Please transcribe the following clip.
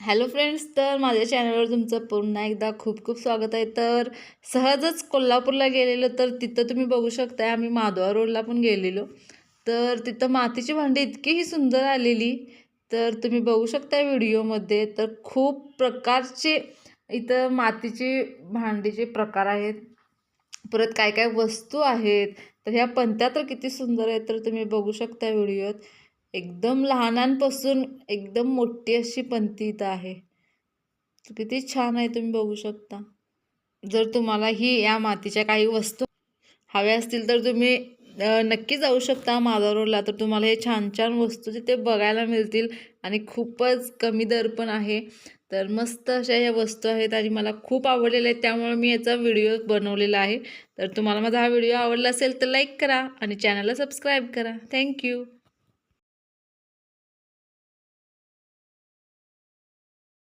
Hello friends तर माझ्या चॅनलवर तुमचं पुन्हा एकदा खूप खूप स्वागत आहे. तर सहजच कोल्हापूरला गेलेलो तर तिथं तुम्ही बघू शकताय आम्ही माधवा रोडला पण गेलेलो. तर तिथं मातीची भांडी इतकीही सुंदर आलेली तर तुम्ही बघू शकता व्हिडिओमध्ये. तर खूप प्रकारचे इथं मातीची भांडीचे प्रकार आहेत. परत काय काय वस्तू आहेत. तर ह्या पंत्या तर किती सुंदर आहेत तर तुम्ही बघू शकता व्हिडिओत. एकदम लहानांपासून एकदम मोठी अशी पंती इथं आहे. किती छान आहे तुम्ही बघू शकता. जर तुम्हाला ही या मातीच्या काही वस्तू हव्या असतील तर तुम्ही नक्की जाऊ शकता माधव रोडला तर तुम्हाला हे छान छान वस्तू तिथे बघायला मिळतील आणि खूपच कमी दर पण आहे. तर मस्त अशा ह्या वस्तू आहेत आणि मला खूप आवडलेल्या आहेत. त्यामुळे मी याचा व्हिडिओ बनवलेला आहे. तर तुम्हाला माझा हा व्हिडिओ आवडला असेल तर लाईक करा आणि चॅनलला सबस्क्राईब करा. थँक्यू